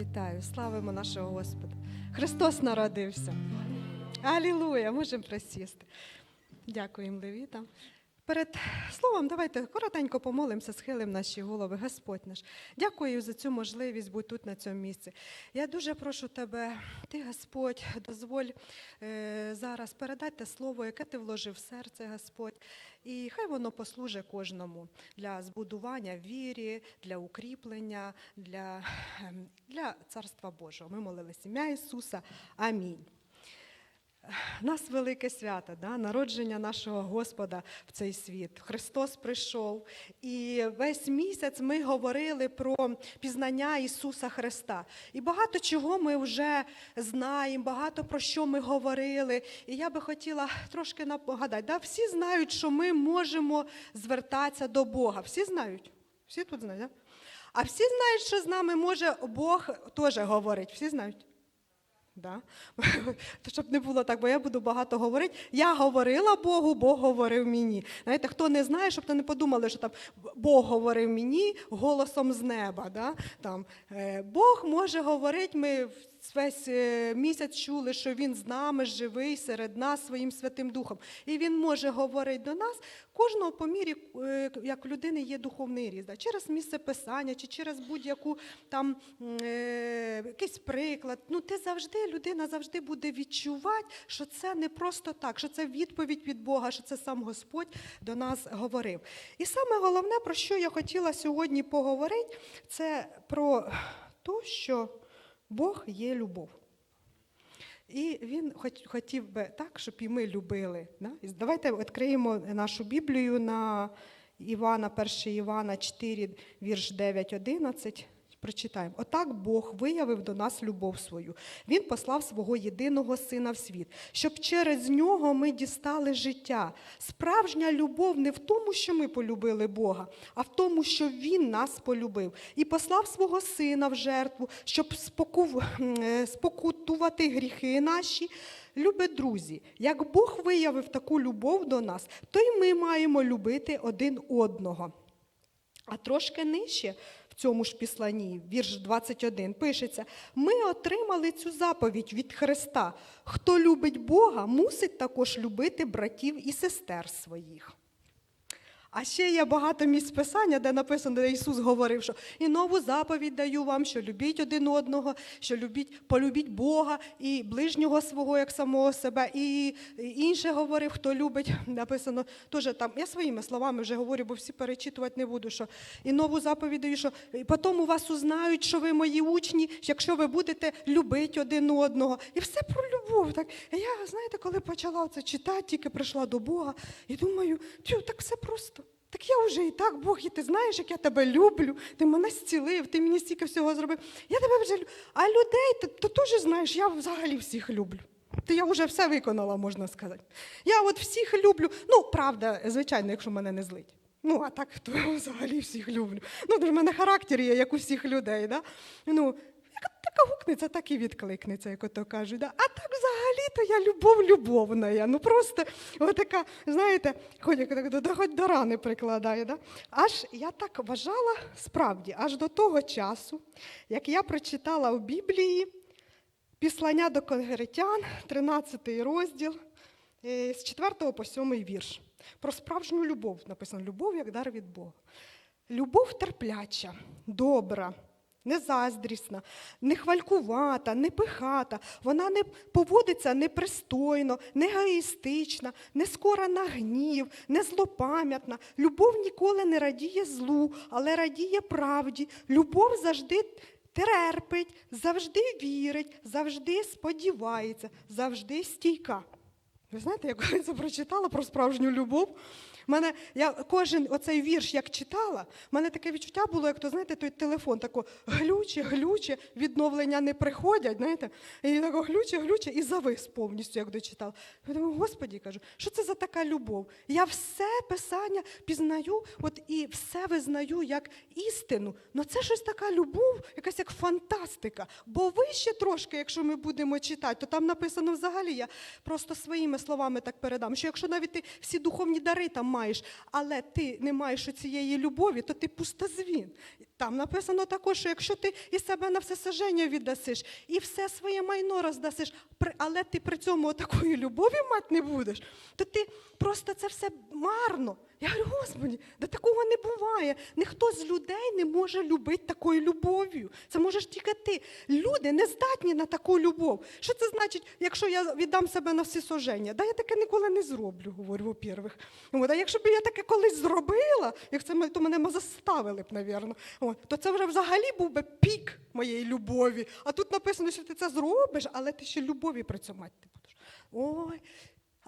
Вітаю, славимо нашого Господа. Христос народився. Алілуя! Можемо присісти. Дякуємо левітам. Перед словом, давайте коротенько помолимося, схилимо наші голови. Господь наш. Дякую за цю можливість бути тут на цьому місці. Я дуже прошу тебе, ти, Господь, дозволь е, зараз передати слово, яке ти вложив в серце, Господь. І хай воно послужить кожному для збудування вірі, для укріплення, для, ем, для Царства Божого. Ми молилися ім'я Ісуса. Амінь. Нас велике свято, да? народження нашого Господа в цей світ. Христос прийшов. І весь місяць ми говорили про пізнання Ісуса Христа. І багато чого ми вже знаємо, багато про що ми говорили. І я би хотіла трошки нагадати. Да? Всі знають, що ми можемо звертатися до Бога. Всі знають? Всі тут знають, да? А всі знають, що з нами може Бог теж говорить. Всі знають? Да? Щоб не було так, бо я буду багато говорити. Я говорила Богу, Бог говорив мені. Знаєте, хто не знає, щоб то не подумали, що там Бог говорив мені голосом з неба. Да? Там, е, Бог може говорити, ми весь е, місяць чули, що Він з нами живий серед нас своїм Святим Духом. І Він може говорити до нас кожного по мірі, е, як в людини є духовний ріст. Через місце писання чи через будь-яку там е, якийсь приклад. Ну, ти завжди, людина завжди буде відчувати, що це не просто так, що це відповідь від Бога, що це сам Господь до нас говорив. І саме головне, про що я хотіла сьогодні поговорити, це про те, що Бог є любов. І він хотів би так, щоб і ми любили. Давайте відкриємо нашу Біблію на Івана, 1 Івана 4, вірш 9, 11. Прочитаємо. Отак Бог виявив до нас любов свою. Він послав свого єдиного сина в світ, щоб через нього ми дістали життя. Справжня любов не в тому, що ми полюбили Бога, а в тому, що Він нас полюбив і послав свого сина в жертву, щоб споку- е, спокутувати гріхи наші. Любе друзі, як Бог виявив таку любов до нас, то й ми маємо любити один одного. А трошки нижче цьому ж післанні, вірш 21, пишеться: ми отримали цю заповідь від Христа. Хто любить Бога, мусить також любити братів і сестер своїх. А ще є багато місць писання, де написано, де Ісус говорив, що і нову заповідь даю вам, що любіть один одного, що любіть, полюбіть Бога і ближнього свого, як самого себе. І інше говорив, хто любить, написано теж там. Я своїми словами вже говорю, бо всі перечитувати не буду. Що і нову заповідь даю, що і потім у вас узнають, що ви мої учні, якщо ви будете любити один одного. І все про любов. Так я, знаєте, коли почала це читати, тільки прийшла до Бога і думаю, так все просто. Так я вже і так, Бог, і ти знаєш, як я тебе люблю, ти мене зцілив, ти мені стільки всього зробив. Я тебе вже люблю. А людей, ти, ти теж знаєш, я взагалі всіх люблю. Ти я вже все виконала, можна сказати. Я от всіх люблю. Ну, правда, звичайно, якщо мене не злить. Ну, а так, то я взагалі всіх люблю. Ну, в мене характер є, як у всіх людей. Да? Ну, як гукнеться, так і відкликнеться, як ото кажуть. А так взагалі-то я любов любовна. Ну просто отака, знаєте, хоч, хоч до рани прикладає. Да? Аж я так вважала справді, аж до того часу, як я прочитала у Біблії післання до Конгеритян, 13 розділ, е, з 4 по 7 вірш. Про справжню любов написано: любов як дар від Бога. Любов терпляча, добра, незаздрісна, не хвалькувата, не пихата. Вона не поводиться непристойно, не егоїстична, не скора на гнів, не злопам'ятна. Любов ніколи не радіє злу, але радіє правді. Любов завжди терпить, завжди вірить, завжди сподівається, завжди стійка. Ви знаєте, я коли це прочитала про справжню любов. Мене я кожен оцей вірш як читала, в мене таке відчуття було, як то знаєте, той телефон тако глюче, глюче, відновлення не приходять. знаєте, І тако глюче, глюче, і завис повністю, як дочитала. Я думаю, Господі кажу, що це за така любов? Я все писання пізнаю, от і все визнаю як істину. Ну це щось така любов, якась як фантастика. Бо вище трошки, якщо ми будемо читати, то там написано взагалі, я просто своїми словами так передам, що якщо навіть ти всі духовні дари там маєш, але ти не маєш цієї любові, то ти пустозвін. Там написано також, що якщо ти і себе на все саження віддасиш, і все своє майно роздасиш, але ти при цьому такої любові мати не будеш, то ти просто це все марно. Я говорю, Господи, да такого не буває. Ніхто з людей не може любити такою любов'ю. Це можеш тільки ти. Люди не здатні на таку любов. Що це значить, якщо я віддам себе на всі соження? Да я таке ніколи не зроблю, говорю, во-первых. Якщо б я таке колись зробила, як це то мене ми заставили б, навірно, то це вже взагалі був би пік моєї любові. А тут написано, що ти це зробиш, але ти ще любові при цьому мати будеш. Ой.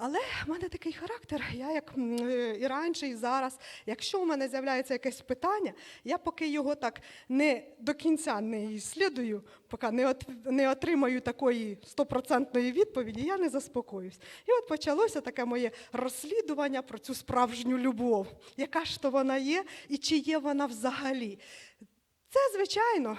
Але в мене такий характер, я як е, і раніше, і зараз. Якщо у мене з'являється якесь питання, я поки його так не до кінця не слідую, поки не, от, не отримаю такої стопроцентної відповіді, я не заспокоюсь. І от почалося таке моє розслідування про цю справжню любов. Яка ж то вона є і чи є вона взагалі? Це, звичайно,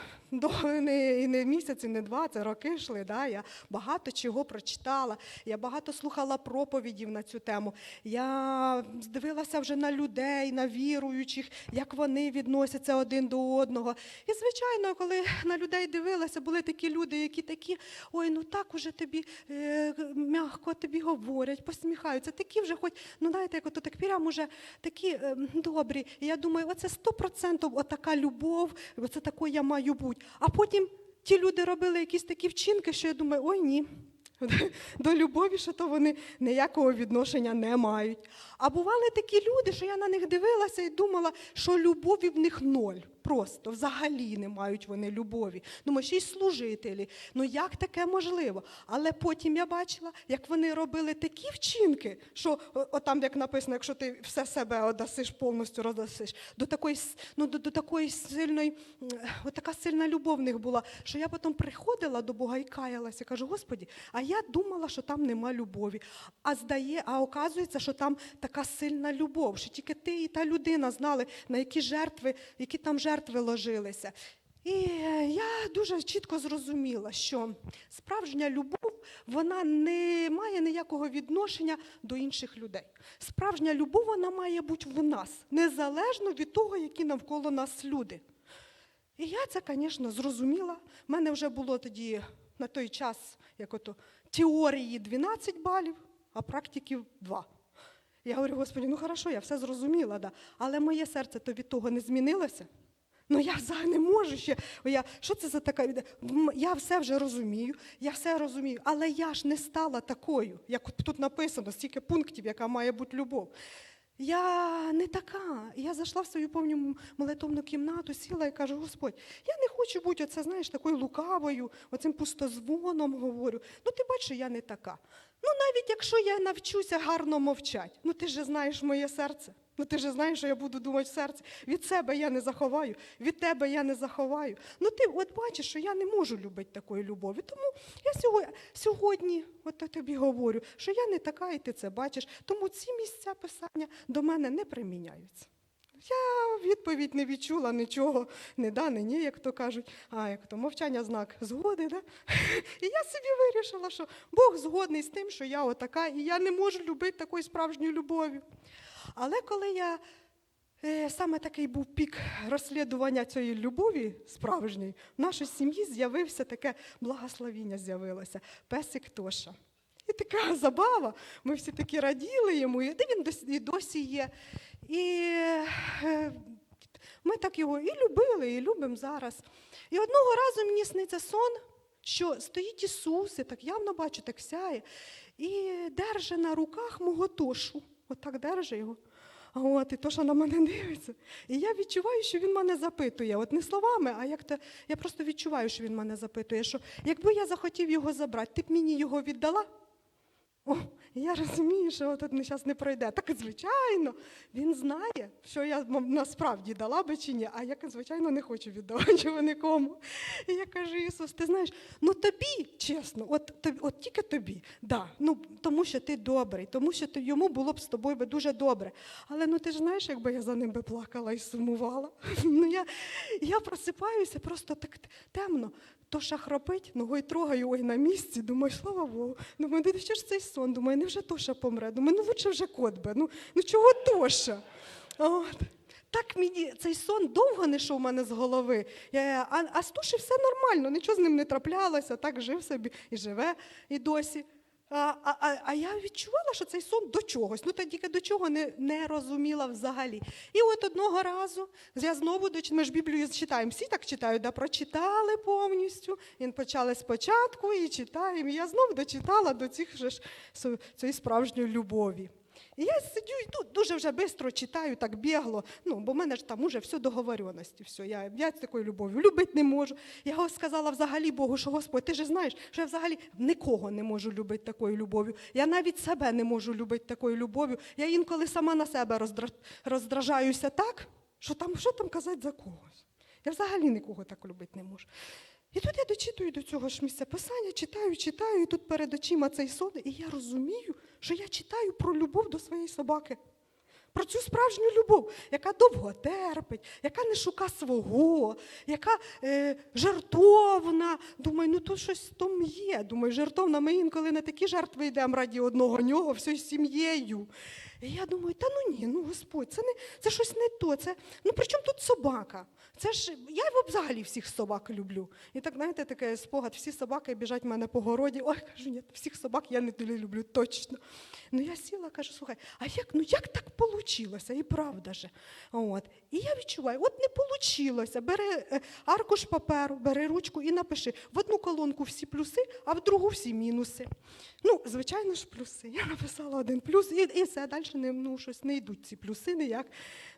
не, і не місяць, і не два, це роки йшли. Да? Я багато чого прочитала, я багато слухала проповідів на цю тему. Я дивилася вже на людей, на віруючих, як вони відносяться один до одного. І, звичайно, коли на людей дивилася, були такі люди, які такі, ой, ну так уже тобі е, м'яко тобі говорять, посміхаються. Такі вже хоч, ну знаєте, як ото так прямо уже такі е, добрі. І я думаю, оце сто процентів отака любов, оце такою я маю бути. А потім ті люди робили якісь такі вчинки, що я думаю, ой ні. До любові, що то вони ніякого відношення не мають. А бували такі люди, що я на них дивилася і думала, що любові в них ноль. Просто взагалі не мають вони любові. Думаю, ще й служителі. Ну як таке можливо? Але потім я бачила, як вони робили такі вчинки, що о- отам, як написано, якщо ти все себе одасиш, повністю роздасиш, до такої, ну, до, до такої сильної, от така сильна любов в них була, що я потім приходила до Бога і каялася. Кажу, Господі, а я думала, що там нема любові. А здає, а оказується, що там така сильна любов, що тільки ти і та людина знали, на які жертви, які там жертви ложилися. І е, я дуже чітко зрозуміла, що справжня любов вона не має ніякого відношення до інших людей. Справжня любов вона має бути в нас, незалежно від того, які навколо нас люди. І я це, звісно, зрозуміла. У мене вже було тоді на той час, як ото теорії 12 балів, а практиків 2. Я говорю, Господи, ну хорошо, я все зрозуміла, да. але моє серце то від того не змінилося. Ну я взагалі не можу ще. Я, що це за така віде- Я все вже розумію, я все розумію, але я ж не стала такою, як тут написано, стільки пунктів, яка має бути любов. Я не така. Я зайшла в свою повню молитовну кімнату, сіла і кажу, Господь, я не хочу бути оце, знаєш, такою лукавою, оцим пустозвоном говорю. Ну ти бачиш, я не така. Ну навіть якщо я навчуся гарно мовчати, ну ти ж знаєш моє серце. Ну ти ж знаєш, що я буду думати в серці. Від себе я не заховаю, від тебе я не заховаю. Ну ти от бачиш, що я не можу любити такої любові. Тому я сьогодні, сьогодні от тобі говорю, що я не така, і ти це бачиш. Тому ці місця писання до мене не приміняються. Я відповідь не відчула нічого, не да, не ні, як то кажуть, а як то мовчання знак згоди. Да? І я собі вирішила, що Бог згодний з тим, що я отака, і я не можу любити такою справжньою любов'ю. Але коли я е, саме такий був пік розслідування цієї любові справжньої, в нашій сім'ї з'явився таке благословіння з'явилося, песик Тоша. І така забава, ми всі такі раділи йому, і де він і досі є. І е, ми так його і любили, і любимо зараз. І одного разу мені сниться сон, що стоїть Ісус, і так явно бачу, так сяє, і держи на руках мого тошу. Отак держи його. А от і Тоша на мене дивиться. І я відчуваю, що він мене запитує. От не словами, а як то я просто відчуваю, що він мене запитує, що якби я захотів його забрати, ти б мені його віддала? О, я розумію, що не зараз не пройде. Так, звичайно, він знає, що я насправді дала би чи ні, а я, звичайно, не хочу віддавати нікому. І я кажу, Ісус, ти знаєш, ну тобі, чесно, от, тобі, от тільки тобі, да, ну, тому що ти добрий, тому що ти, йому було б з тобою би дуже добре. Але ну ти ж знаєш, якби я за ним би плакала і сумувала. Ну, я, я просипаюся, просто так темно. Тоша хропить, ногою трогаю, ой, на місці. Думаю, слава Богу. Думаю, де що ж цей сон? Думаю, невже Тоша помре? Думаю, ну лучше вже кот би. Ну, ну чого Тоша? От. Так мені цей сон довго не йшов у мене з голови. Я, а, а з Туші все нормально, нічого з ним не траплялося, так жив собі і живе і досі. А, а, а, я відчувала, що цей сон до чогось. Ну та тільки до чого не, не розуміла взагалі. І от одного разу я знову ми ж Біблію читаємо, всі так читають, да, прочитали повністю. І почали спочатку і читаємо. І я знову дочитала до цих же ж цієї справжньої любові. І я сидю і тут дуже вже швидко читаю, так бігло. Ну, бо в мене ж там уже все договоренності. Все. Я, я з такою любов'ю любити не можу. Я сказала взагалі Богу, що Господь, ти ж знаєш, що я взагалі нікого не можу любити такою любов'ю. Я навіть себе не можу любити такою любов'ю. Я інколи сама на себе роздражаюся так, що там, що там казати за когось. Я взагалі нікого так любити не можу. І тут я дочитую до цього ж місця писання, читаю, читаю, і тут перед очима цей сон, і я розумію, що я читаю про любов до своєї собаки. Про цю справжню любов, яка довго терпить, яка не шука свого, яка е, жертовна. Думаю, ну то щось тому є. Думаю, жертовна, ми інколи на такі жертви йдемо раді одного нього, всією сім'єю. І я думаю, та ну ні, ну Господь, це не це щось не то. Це, ну при чому тут собака? Це ж я взагалі всіх собак люблю. І так, знаєте, такий спогад, всі собаки біжать в мене по городі. Ой, кажу, ні, всіх собак я не люблю, точно. Ну я сіла, кажу, слухай, а як, ну як так вийшло? І правда же. От. І я відчуваю, от не вийшло. Бери е, аркуш паперу, бери ручку і напиши в одну колонку всі плюси, а в другу всі мінуси. Ну, звичайно ж, плюси. Я написала один плюс, і, і все, далі не, ну, щось не йдуть ці плюси ніяк.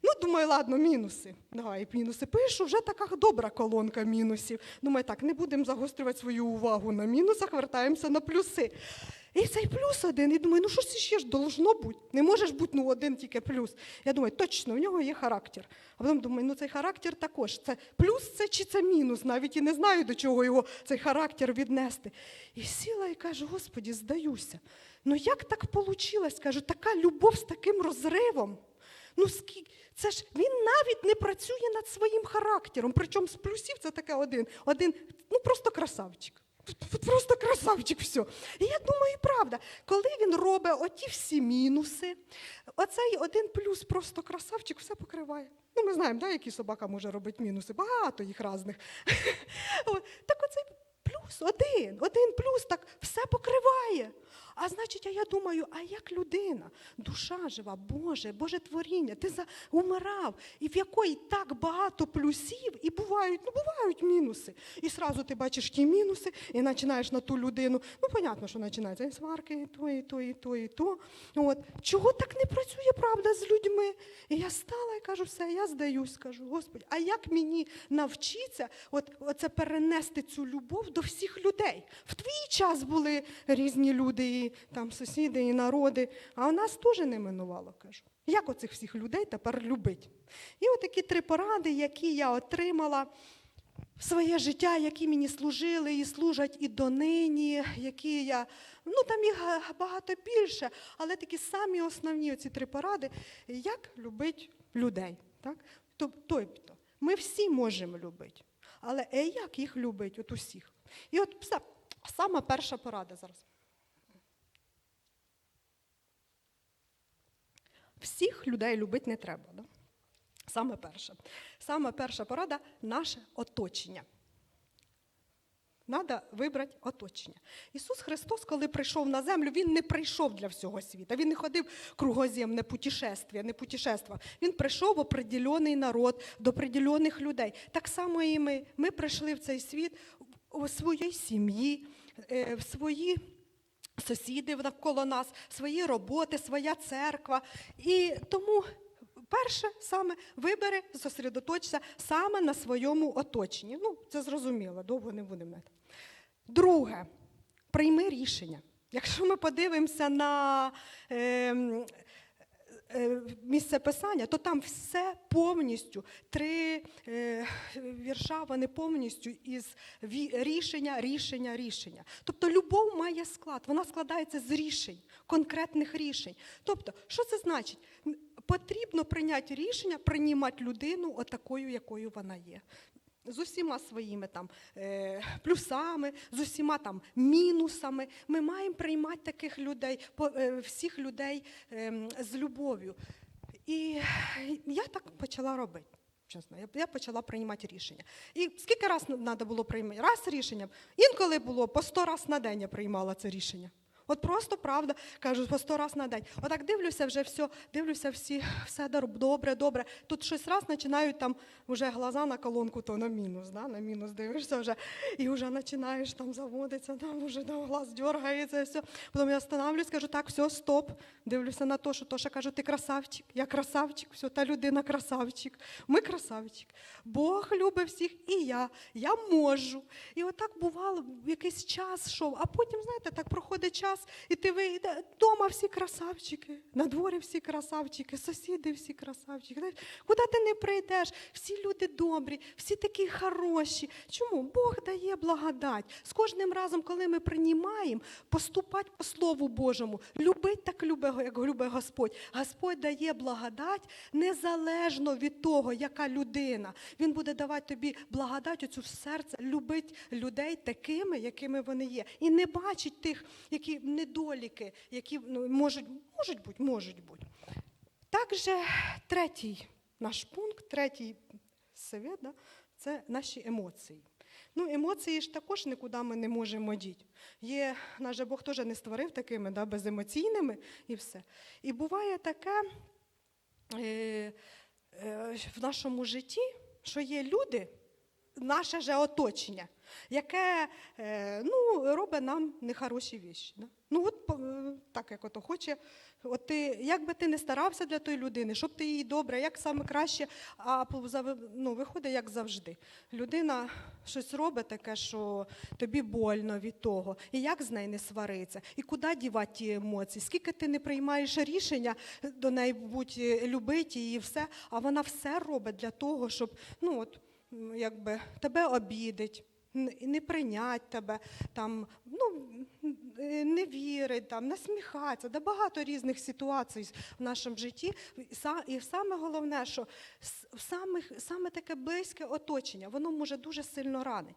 Ну, думаю, ладно, мінуси. Давай мінуси пишу, вже така добра колонка мінусів. Думаю, так, не будемо загострювати свою увагу на мінусах, вертаємося на плюси. І цей плюс один, і думаю, ну що це ще ж должно бути? Не може ж бути ну, один тільки плюс. Я думаю, точно, в нього є характер. А потім думаю, ну цей характер також. Це плюс це чи це мінус? Навіть і не знаю, до чого його цей характер віднести. І сіла і кажу, Господі, здаюся. Ну як так вийшло? Кажу, така любов з таким розривом. Ну, скільки? Це ж він навіть не працює над своїм характером. Причому з плюсів це таке один. Один, ну просто красавчик. Просто красавчик, все. І я думаю, правда, коли він робить оті всі мінуси, оцей один плюс просто красавчик все покриває. Ну, ми знаємо, да, які собака може робити мінуси, багато їх різних. Так оцей плюс один, один плюс так все покриває. А значить, а я думаю, а як людина, душа жива, Боже, Боже творіння, ти за умирав, і в якої так багато плюсів, і бувають, ну бувають мінуси. І сразу ти бачиш ті мінуси, і починаєш на ту людину. Ну, понятно, що починається і сварки, і то, і то, і то, і то. От. Чого так не працює правда з людьми? І я стала і кажу, все, я здаюсь, кажу, Господи, а як мені навчитися от, оце перенести цю любов до всіх людей? В твій час були різні люди, там сусіди, і народи, а у нас теж не минувало, кажу. Як оцих всіх людей тепер любить? І от такі три поради, які я отримала в своє життя, які мені служили і служать і донині, які я, ну там їх багато більше, але такі самі основні оці три поради, як любити людей. Так? Тобто, ми всі можемо любити, але е, як їх любить от усіх? І от сама перша порада зараз. Всіх людей любити не треба. Да? Саме перше. Саме перша порада наше оточення. Треба вибрати оточення. Ісус Христос, коли прийшов на землю, Він не прийшов для всього світу. Він не ходив кругоземне путешествие, не путешествував. Він прийшов в определений народ, до определених людей. Так само і ми. Ми прийшли в цей світ у своїй сім'ї, е, в свої сусіди навколо нас, свої роботи, своя церква. І тому перше саме вибери, зосередоточся саме на своєму оточенні. Ну, це зрозуміло, довго не будемо. Друге, прийми рішення. Якщо ми подивимося на е, місце писання, то там все повністю, три е, вірша, вони повністю із рішення, рішення, рішення. Тобто любов має склад, вона складається з рішень, конкретних рішень. Тобто, що це значить? Потрібно прийняти рішення, приймати людину отакою, якою вона є. З усіма своїми там е, плюсами, з усіма там мінусами. Ми маємо приймати таких людей, е, всіх людей ем, з любов'ю. І я так почала робити. Чесно, я, я почала приймати рішення. І скільки раз треба було приймати? Раз рішення. Інколи було по сто раз на день я приймала це рішення. От просто правда, кажу, по сто раз на день. Отак дивлюся вже все, дивлюся всі, все добре, добре. Тут щось раз починають там вже глаза на колонку, то на мінус, да? на мінус дивишся вже, і вже починаєш там заводитися, там вже там глаз дергається, все. Потім я останавливаюсь, кажу, так, все, стоп. Дивлюся на то, що Тоша кажу, ти красавчик, я красавчик, все, та людина красавчик. Ми красавчик. Бог любить всіх, і я, я можу. І отак бувало якийсь час йшов, а потім, знаєте, так проходить час, і ти вийде, вдома всі красавчики, на дворі всі красавчики, сусіди всі красавчики. Куди ти не прийдеш? Всі люди добрі, всі такі хороші. Чому? Бог дає благодать. З кожним разом, коли ми приймаємо, поступати по Слову Божому, любить так любить, як любить Господь. Господь дає благодать незалежно від того, яка людина. Він буде давати тобі благодать оцю в серце, любить людей такими, якими вони є. І не бачить тих, які недоліки, які ну, можуть, можуть бути, можуть бути. Також третій наш пункт, третій совет, да, це наші емоції. Ну, емоції ж також нікуди ми не можемо діти. Є, наш Бог теж не створив такими да, беземоційними і все. І буває таке е, е, в нашому житті, що є люди, наше же оточення, яке е, ну, робить нам нехороші віші. Ну, от е, так, як ото хоче. От ти, як би ти не старався для тої людини, щоб ти їй добре, як саме краще, а ну, виходить як завжди. Людина щось робить таке, що тобі больно від того. І як з нею не свариться? І куди дівати ті емоції? Скільки ти не приймаєш рішення до неї будь любити її, все, а вона все робить для того, щоб ну, от, якби, тебе обідить. Не прийнять тебе, там, ну, не вірить, там, насміхатися, да багато різних ситуацій в нашому житті. І саме головне, що с- в самих, саме таке близьке оточення, воно може дуже сильно ранити.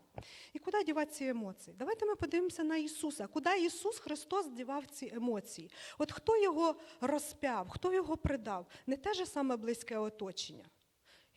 І куди дівати ці емоції? Давайте ми подивимося на Ісуса. Куди Ісус Христос дівав ці емоції? От хто його розпяв, хто його придав? Не те ж саме близьке оточення.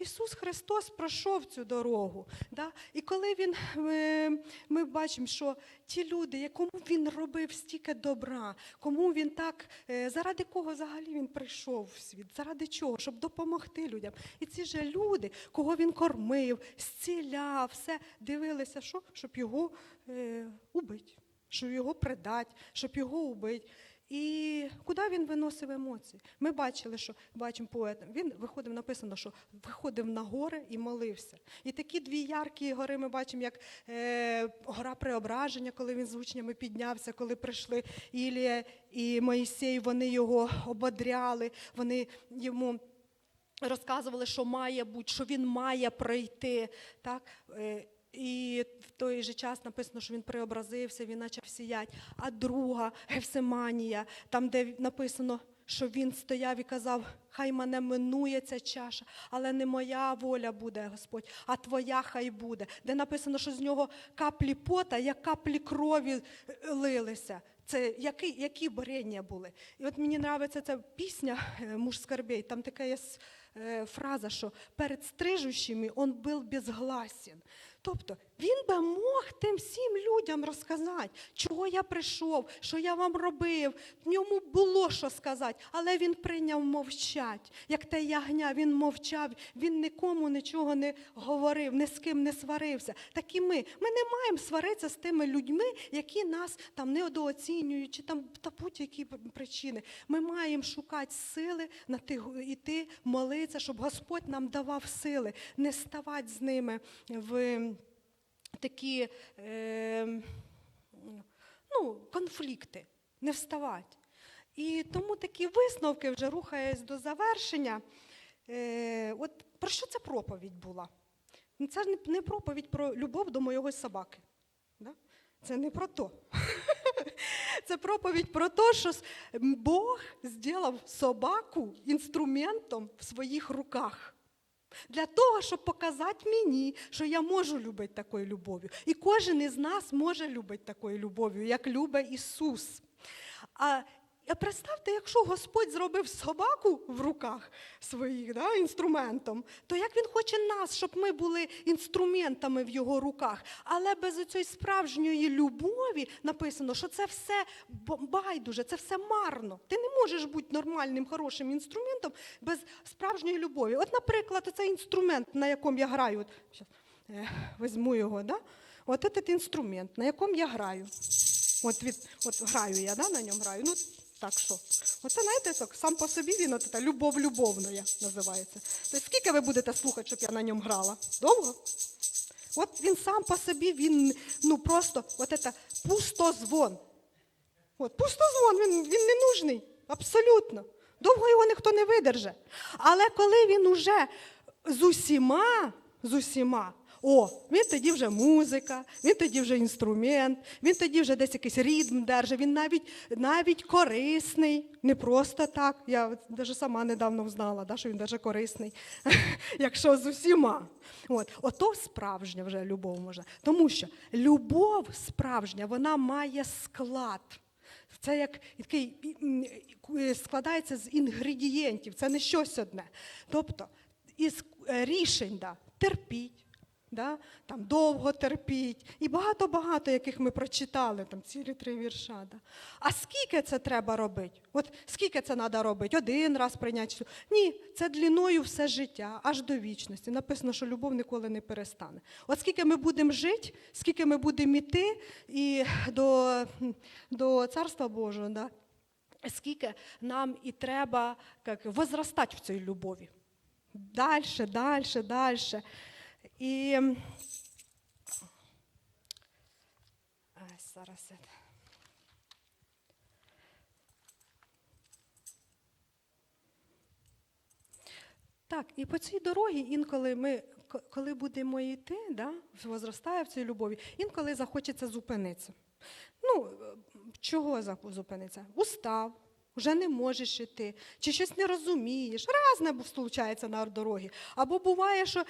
Ісус Христос пройшов цю дорогу. Да? І коли він, е, ми бачимо, що ті люди, якому він робив стільки добра, кому він так, е, заради кого взагалі він прийшов в світ, заради чого? Щоб допомогти людям. І ці же люди, кого він кормив, зціляв, все дивилися, що? щоб його е, убити, щоб його придати, щоб його убити. І куди він виносив емоції? Ми бачили, що бачимо поета. Він виходив, написано, що виходив на гори і молився. І такі дві яркі гори ми бачимо, як е, гора Преображення, коли він з учнями піднявся, коли прийшли Ілія і Моїсей, вони його ободряли, вони йому. Розказували, що має бути, що він має пройти. Так? І в той же час написано, що він преобразився, він почав сіяти. А друга Гефсиманія, там, де написано, що він стояв і казав, хай мене минує ця чаша, але не моя воля буде, Господь, а твоя хай буде. Де написано, що з нього каплі пота, як каплі крові лилися. Це які, які борення були. І от мені подобається ця пісня е, «Муж скорбей», там така є е, фраза, що перед стрижущими он був безгласен. Тобто він би мог тим всім людям розказати, чого я прийшов, що я вам робив. Ньому було що сказати, але він прийняв мовчать. Як те ягня, він мовчав, він нікому нічого не говорив, ні з ким не сварився. Так і ми. Ми не маємо сваритися з тими людьми, які нас там недооцінюють, чи там та будь-які причини. Ми маємо шукати сили на тих іти, молитися, щоб Господь нам давав сили, не ставати з ними в такі е, ну, конфлікти, не вставати. І тому такі висновки, вже рухаясь до завершення. Е, от про що ця проповідь була? Ну, Це ж не- проповідь про любов до моєї собаки. Да? Це не про то. Це проповідь про те, що Бог зробив собаку інструментом в своїх руках. Для того, щоб показати мені, що я можу любити такою любов'ю. І кожен із нас може любити такою любов'ю, як любить Ісус. А представте, якщо Господь зробив собаку в руках своїх да, інструментом, то як Він хоче нас, щоб ми були інструментами в його руках. Але без цієї справжньої любові написано, що це все байдуже, це все марно. Ти не можеш бути нормальним, хорошим інструментом без справжньої любові. От, наприклад, цей інструмент, на якому я граю, от, е, візьму його, да? от цей інструмент, на якому я граю. От, від, от граю я, да, на ньому граю. Ну, так що. Оце, знаєте, так, сам по собі він от, любов любовна називається. Тобто, скільки ви будете слухати, щоб я на ньому грала? Довго? От він сам по собі, він ну просто от це пустозвон. От, пустозвон, він, він не нужний. Абсолютно. Довго його ніхто не видерже. Але коли він уже з усіма, з усіма, о, він тоді вже музика, він тоді вже інструмент, він тоді вже десь якийсь ритм держить, він навіть, навіть корисний, не просто так. Я навіть сама недавно знала, да, що він навіть корисний, якщо з усіма. От. Ото справжня вже любов можна. Тому що любов справжня, вона має склад. Це як такий е, складається з інгредієнтів, це не щось одне. Тобто із е, рішень да, терпіть, да, там, довго терпіть, і багато-багато, яких ми прочитали, там цілі три вірша. Да. А скільки це треба робити? От скільки це треба робити? Один раз прийняти? Ні, це дліною все життя, аж до вічності. Написано, що любов ніколи не перестане. От скільки ми будемо жити, скільки ми будемо йти і до, до Царства Божого, да, скільки нам і треба як, возростати в цій любові. Дальше, дальше, дальше. І зараз. це. Так, і по цій дорогі інколи ми, коли будемо йти, да, возростає в цій любові, інколи захочеться зупинитися. Ну, е, чого зупинитися? Устав, вже не можеш іти, чи щось не розумієш. Разне случається на дорогі. Або буває, що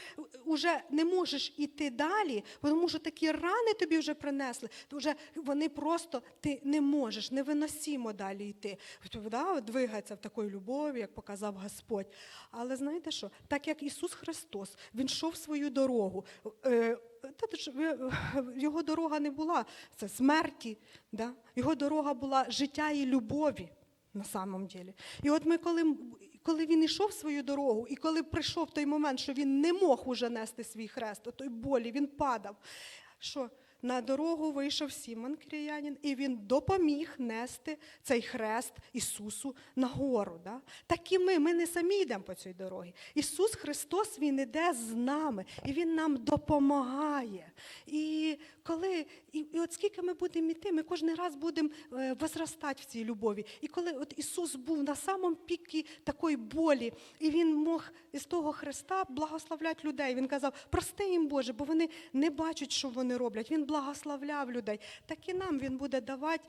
вже не можеш іти далі, тому що такі рани тобі вже принесли, вже вони просто ти не можеш, невиносимо далі йти. Да, двигатися в такій любові, як показав Господь. Але знаєте що? Так як Ісус Христос, Він йшов свою дорогу. е, Його дорога не була це смерті, да? його дорога була життя і любові на самом деле. І от ми, коли, коли він йшов свою дорогу, і коли прийшов той момент, що він не мог уже нести свій хрест, той болі, він падав. Що на дорогу вийшов Сімон Киріянин, і він допоміг нести цей хрест Ісусу на гору. Да? Так і ми, ми не самі йдемо по цій дорогі. Ісус Христос Він іде з нами, і Він нам допомагає. І коли, і, і от скільки ми будемо йти, ми кожен раз будемо е, возростати в цій любові. І коли от Ісус був на самому пікі такої болі, і Він мог із того Христа благословляти людей. Він казав, прости їм Боже, бо вони не бачать, що вони роблять. Він благословляв людей. Так і нам Він буде давати.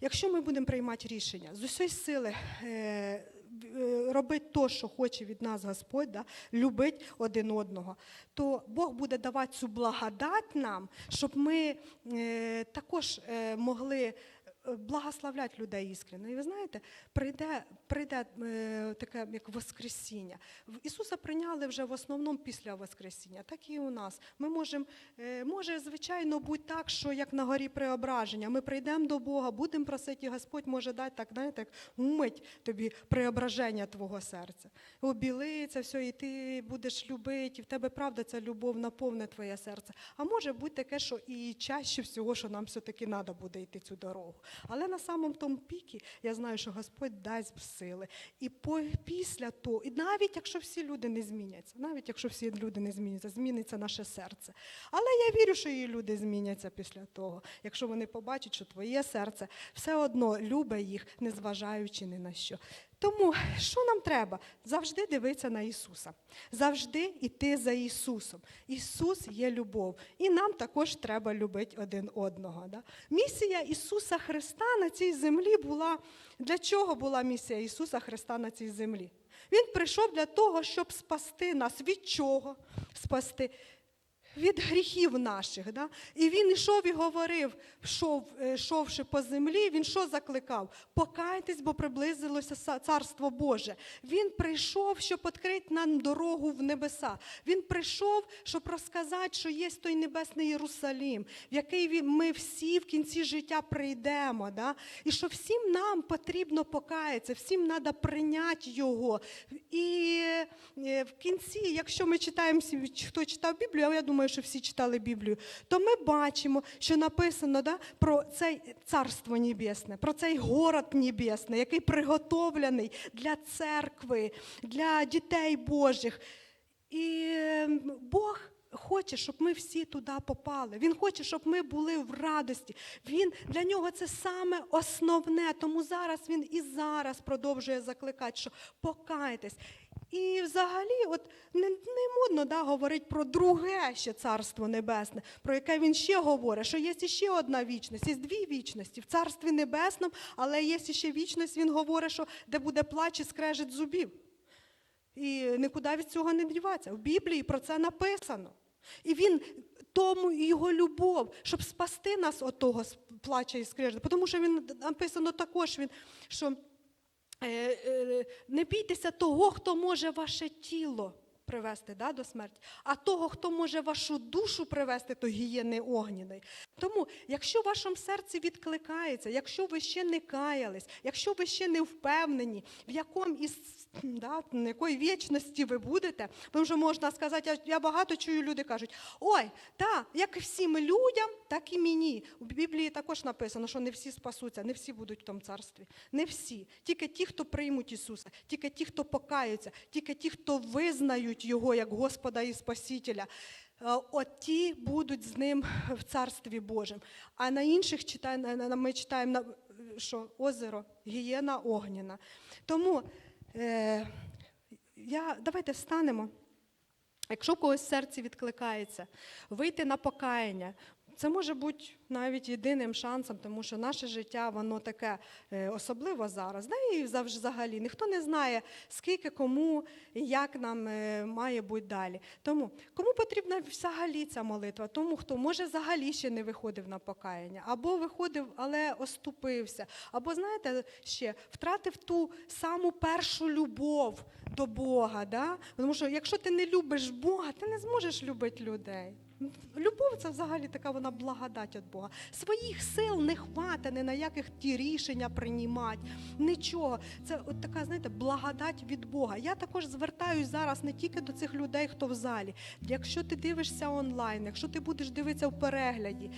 Якщо ми будемо приймати рішення з усієї сили е, е, робити те, що хоче від нас Господь, да, любити один одного, то Бог буде давати цю благодать нам, щоб ми е, також е, могли благословляти людей іскренно. І ви знаєте, прийде, прийде е, таке як Воскресіння. Ісуса прийняли вже в основному після Воскресіння, так і у нас. Ми можемо, е, може, звичайно, бути так, що як на горі преображення, ми прийдемо до Бога, будемо просити, і Господь може дати так, знаєте, як мить тобі преображення твого серця. Обілиться все, і ти будеш любити, і в тебе правда ця любов наповне твоє серце. А може бути таке, що і чаще всього, що нам все-таки треба буде йти цю дорогу. Але на самому тому пікі я знаю, що Господь дасть сили. І після того, і навіть якщо всі люди не зміняться, навіть якщо всі люди не зміняться, зміниться наше серце. Але я вірю, що і люди зміняться після того, якщо вони побачать, що твоє серце все одно любить їх, незважаючи ні на що. Тому що нам треба? Завжди дивитися на Ісуса, завжди йти за Ісусом. Ісус є любов, і нам також треба любити один одного. Да? Місія Ісуса Христа на цій землі була. Для чого була місія Ісуса Христа на цій землі? Він прийшов для того, щоб спасти нас. Від чого спасти? Від гріхів наших. Да? І він йшов і говорив, йшов, е, йшовши по землі, він що закликав? Покайтесь, бо приблизилося царство Боже. Він прийшов, щоб відкрити нам дорогу в небеса. Він прийшов, щоб розказати, що є той небесний Єрусалім, в який ми всі в кінці життя прийдемо. Да? І що всім нам потрібно покаятися, всім треба прийняти його. І е, в кінці, якщо ми читаємо, хто читав Біблію, я думаю, що всі читали Біблію, то ми бачимо, що написано да, про це царство небесне, про цей город небесний, який приготовлений для церкви, для дітей Божих. І е, Бог хоче, щоб ми всі туди попали. Він хоче, щоб ми були в радості. Він для нього це саме основне. Тому зараз він і зараз продовжує закликати, що покайтесь. І взагалі, от не, не модно да, говорити про друге ще царство небесне, про яке він ще говорить, що є ще одна вічність, є дві вічності в царстві небесному, але є ще вічність, він говорить, що де буде плач і скрежет зубів. І нікуди від цього не діватися. В Біблії про це написано. І він тому і його любов, щоб спасти нас від того плача і скрежету. Тому що він написано також, він, що не бійтеся того, хто може ваше тіло привести да, до смерті, а того, хто може вашу душу привести до гієни огняної. Тому, якщо в вашому серці відкликається, якщо ви ще не каялись, якщо ви ще не впевнені, в якому із да, на якої вічності ви будете, тому що можна сказати, я, багато чую, люди кажуть, ой, так, як всім людям, так і мені. У Біблії також написано, що не всі спасуться, не всі будуть в тому царстві. Не всі. Тільки ті, хто приймуть Ісуса, тільки ті, хто покаються, тільки ті, хто визнають Його як Господа і Спасителя. Е, От ті будуть з ним в Царстві Божим. А на інших читає, на- на- ми читаємо, що озеро гієна огняна. Тому я, давайте встанемо. Якщо в когось серце відкликається, вийти на покаяння. Це може бути навіть єдиним шансом, тому що наше життя, воно таке е, особливо зараз. Да і взагалі ніхто не знає, скільки кому і як нам е, має бути далі. Тому кому потрібна взагалі ця молитва? Тому хто може взагалі ще не виходив на покаяння, або виходив, але оступився, або знаєте, ще втратив ту саму першу любов до Бога. Да? Тому що якщо ти не любиш Бога, ти не зможеш любити людей. Любов це взагалі така вона благодать від Бога. Своїх сил не хвата, ні на яких ті рішення приймати, нічого. Це от така, знаєте, благодать від Бога. Я також звертаюсь зараз не тільки до цих людей, хто в залі. Якщо ти дивишся онлайн, якщо ти будеш дивитися в перегляді.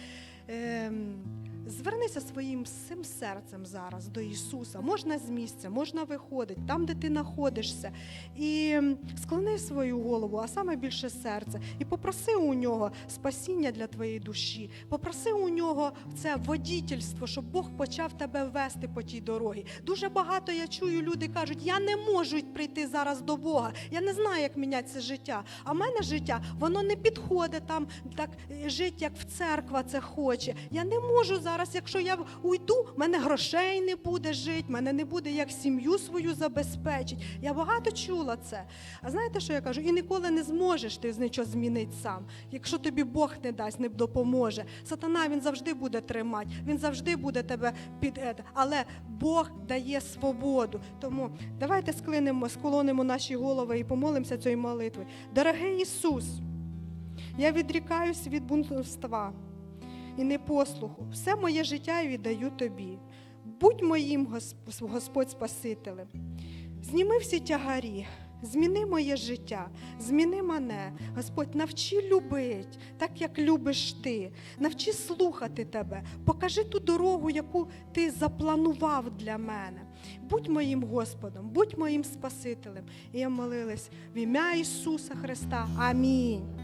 Ем, Звернися своїм всім серцем зараз до Ісуса. Можна з місця, можна виходити, там, де ти знаходишся. І склони свою голову, а саме більше серце, і попроси у нього спасіння для твоєї душі. Попроси у нього це водітельство, щоб Бог почав тебе вести по тій дорогі. Дуже багато я чую, люди кажуть, я не можу прийти зараз до Бога. Я не знаю, як міняти це життя. А в мене життя, воно не підходить там так жити, як в церква це хоче. Я не можу зараз, якщо я уйду, в мене грошей не буде жити, в мене не буде як сім'ю свою забезпечити. Я багато чула це. А знаєте, що я кажу? І ніколи не зможеш ти нічого змінити сам. Якщо тобі Бог не дасть, не допоможе. Сатана він завжди буде тримати, він завжди буде тебе під. е, Але Бог дає свободу. Тому давайте склинемо, склонимо наші голови і помолимося цією молитвою. Дорогий Ісус, я відрікаюсь від бунтовства і непослуху. Все моє життя віддаю тобі. Будь моїм Госп- Господь Спасителем. Зніми всі тягарі, зміни моє життя, зміни мене. Господь, навчи любить, так як любиш ти. Навчи слухати тебе. Покажи ту дорогу, яку ти запланував для мене. Будь моїм Господом, будь моїм Спасителем. І я молилась в ім'я Ісуса Христа. Амінь.